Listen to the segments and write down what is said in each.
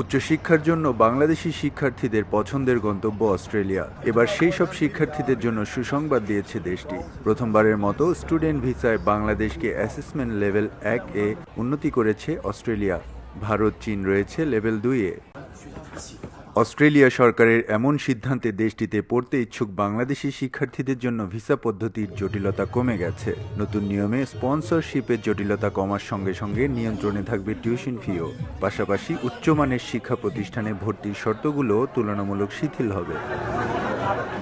উচ্চশিক্ষার জন্য বাংলাদেশি শিক্ষার্থীদের পছন্দের গন্তব্য অস্ট্রেলিয়া। এবার সেই সব শিক্ষার্থীদের জন্য সুসংবাদ দিয়েছে দেশটি। প্রথমবারের মতো স্টুডেন্ট ভিসায় বাংলাদেশকে অ্যাসেসমেন্ট লেভেল এক এ উন্নতি করেছে অস্ট্রেলিয়া। ভারত, চীন রয়েছে লেভেল দুই এ। অস্ট্রেলিয়া সরকারের এমন সিদ্ধান্তে দেশটিতে পড়তে ইচ্ছুক বাংলাদেশি শিক্ষার্থীদের জন্য ভিসা পদ্ধতির জটিলতা কমে গেছে। নতুন নিয়মে স্পন্সরশিপের জটিলতা কমার সঙ্গে সঙ্গে নিয়ন্ত্রণে থাকবে টিউশন ফিও। পাশাপাশি উচ্চমানের শিক্ষা প্রতিষ্ঠানে ভর্তির শর্তগুলো তুলনামূলক শিথিল হবে।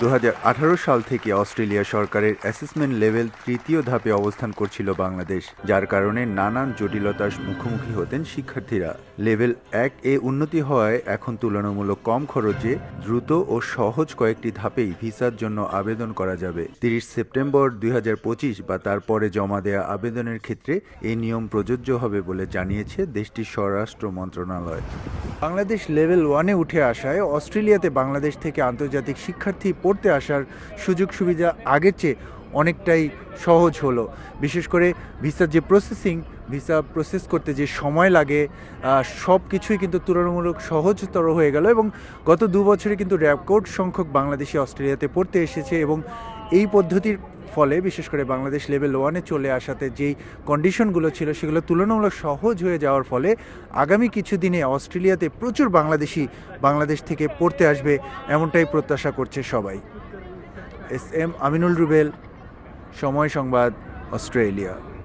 দু হাজার আঠারো সাল থেকে অস্ট্রেলিয়া সরকারের অ্যাসেসমেন্ট লেভেল তৃতীয় ধাপে অবস্থান করছিল বাংলাদেশ, যার কারণে নানান জটিলতার মুখোমুখি হতেন শিক্ষার্থীরা। লেভেল এক এ উন্নতি হওয়ায় এখন তুলনামূলক কম খরচে দ্রুত ও সহজ কয়েকটি ধাপেই ভিসার জন্য আবেদন করা যাবে। তিরিশ সেপ্টেম্বর দুই হাজার পঁচিশ বা তারপরে জমা দেয়া আবেদনের ক্ষেত্রে এই নিয়ম প্রযোজ্য হবে বলে জানিয়েছে দেশটির স্বরাষ্ট্র মন্ত্রণালয়। বাংলাদেশ লেভেল ওয়ানে উঠে আসায় অস্ট্রেলিয়াতে বাংলাদেশ থেকে আন্তর্জাতিক শিক্ষার্থী পড়তে আসার সুযোগ সুবিধা আগের চেয়ে অনেকটাই সহজ হলো। বিশেষ করে ভিসার যে প্রসেসিং ভিসা প্রসেস করতে যে সময় লাগে সব কিছুই কিন্তু তুলনামূলক সহজতর হয়ে গেল এবং গত দু বছরে কিন্তু রেকর্ড সংখ্যক বাংলাদেশি অস্ট্রেলিয়াতে পড়তে এসেছে এবং এই পদ্ধতির ফলে, বিশেষ করে বাংলাদেশ লেভেল ওয়ানে চলে আসাতে যেই কন্ডিশনগুলো ছিল, সেগুলো তুলনামূলক সহজ হয়ে যাওয়ার ফলে আগামী কিছু দিনে অস্ট্রেলিয়াতে প্রচুর বাংলাদেশি বাংলাদেশ থেকে পড়তে আসবে এমনটাই প্রত্যাশা করছে সবাই। এস এম আমিনুল রুবেল, সময় সংবাদ, অস্ট্রেলিয়া।